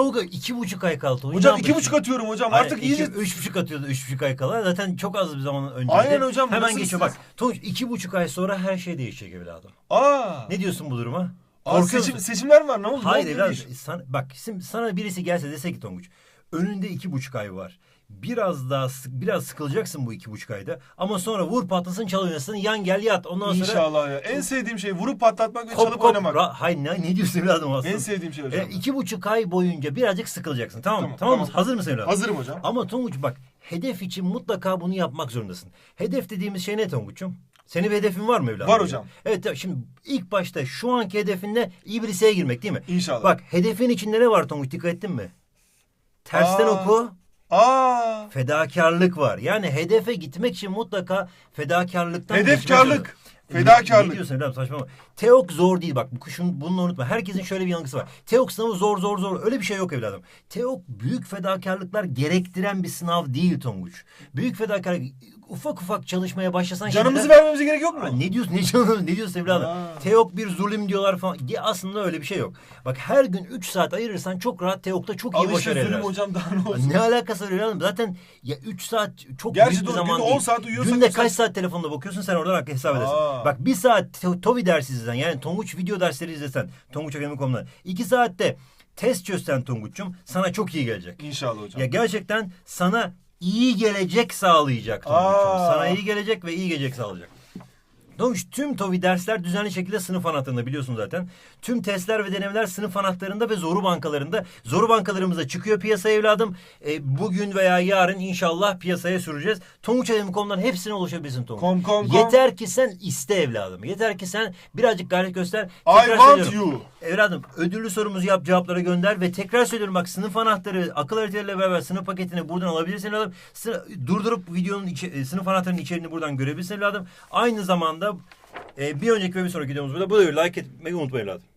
TEOG'a iki buçuk ay kaldı. Hocam Ne iki buçuk atıyorum hocam. Hayır, Artık iki, iyice... Üç buçuk atıyordu. Üç buçuk ay kala. Zaten çok az bir zaman önce. Aynen hocam, Hemen geçiyor. Bak Tonguç iki buçuk ay sonra her şey değişecek evladım. Aa. Ne diyorsun bu duruma? Aa, seçim, seçimler var ne oldu? Hayır evladım. Sana, bak şimdi sana birisi gelse dese ki Tonguç. Önünde iki buçuk ay var. Biraz daha sık- biraz sıkılacaksın bu iki buçuk ayda. Ama sonra vur patlasın çal oynasın yan gel yat. Ondan sonra İnşallah ya. En sevdiğim şey vurup patlatmak ve kop çalıp kop. oynamak. Ra- Hayır ne, ne diyorsun evladım aslında? En sevdiğim şey hocam. E, iki buçuk ay boyunca birazcık sıkılacaksın. Tamam? Tamam, Tamam, tamam. Hazır mısın evladım? Hazırım hocam. Ama Tonguç bak hedef için mutlaka bunu yapmak zorundasın. Hedef dediğimiz şey ne Tonguç'um? Senin bir hedefin var mı evladım? Var hocam. Evet şimdi ilk başta şu anki hedefin ne? İyi bir liseye girmek değil mi? İnşallah. Bak hedefin içinde ne var Tonguç dikkat ettin mi? Tersten Aa. oku. Aa. Fedakarlık var. Yani hedefe gitmek için mutlaka fedakarlıktan Hedefkarlık. Fedakarlık. Ne diyorsun evladım saçmalama. Teok zor değil bak bu şunu, bunu unutma. Herkesin şöyle bir yanılgısı var. Teok sınavı zor zor zor öyle bir şey yok evladım. Teok büyük fedakarlıklar gerektiren bir sınav değil Tonguç. Büyük fedakarlık ufak ufak çalışmaya başlasan Canımızı şimdiden- vermemize gerek yok mu? Aa, Ne diyorsun? Ne diyorsun? Ne diyorsun evladım? Aa. Teok bir zulüm diyorlar falan. Ya Aslında öyle bir şey yok. Bak her gün 3 saat ayırırsan çok rahat Teok'ta çok iyi başarı zulüm edersin. hocam daha ne olsun. Ne alakası var evladım? Zaten ya 3 saat çok Gerçi büyük bir zaman günde değil. 10 saat uyuyorsak Günde üç kaç saat- telefonla bakıyorsun sen oradan hesap edersin. Aa. Bak bir saat to- TOVI dersi izlesen yani Tonguç video dersleri izlesen tonguçakademi.com'dan 2 saatte test çözsen Tonguç'um sana çok iyi gelecek. İnşallah hocam. Ya gerçekten sana iyi gelecek sağlayacak Tonguç'um. Aa. Sana iyi gelecek ve iyi gelecek sağlayacak. Tonguç tüm TOVI dersler düzenli şekilde sınıf anahtarında biliyorsun zaten. Tüm testler ve denemeler sınıf anahtarında ve zoru bankalarında. Zoru bankalarımıza çıkıyor piyasaya evladım. E, bugün veya yarın inşallah piyasaya süreceğiz. Tonguçademi.com'dan hepsine ulaşabilirsin Tonguç. Kom, kom, kom. Yeter ki sen iste evladım. Yeter ki sen birazcık gayret göster. I Tekrar want söylüyorum. you. Evladım ödüllü sorumuzu yap cevaplara gönder ve tekrar söylüyorum bak sınıf anahtarı akıl haritalarıyla beraber sınıf paketini buradan alabilirsin evladım. Sı- durdurup videonun içi- e, sınıf anahtarının içeriğini buradan görebilirsin evladım. Aynı zamanda e, bir önceki ve bir sonraki videomuz burada. Bu da like etmeyi unutmayın evladım.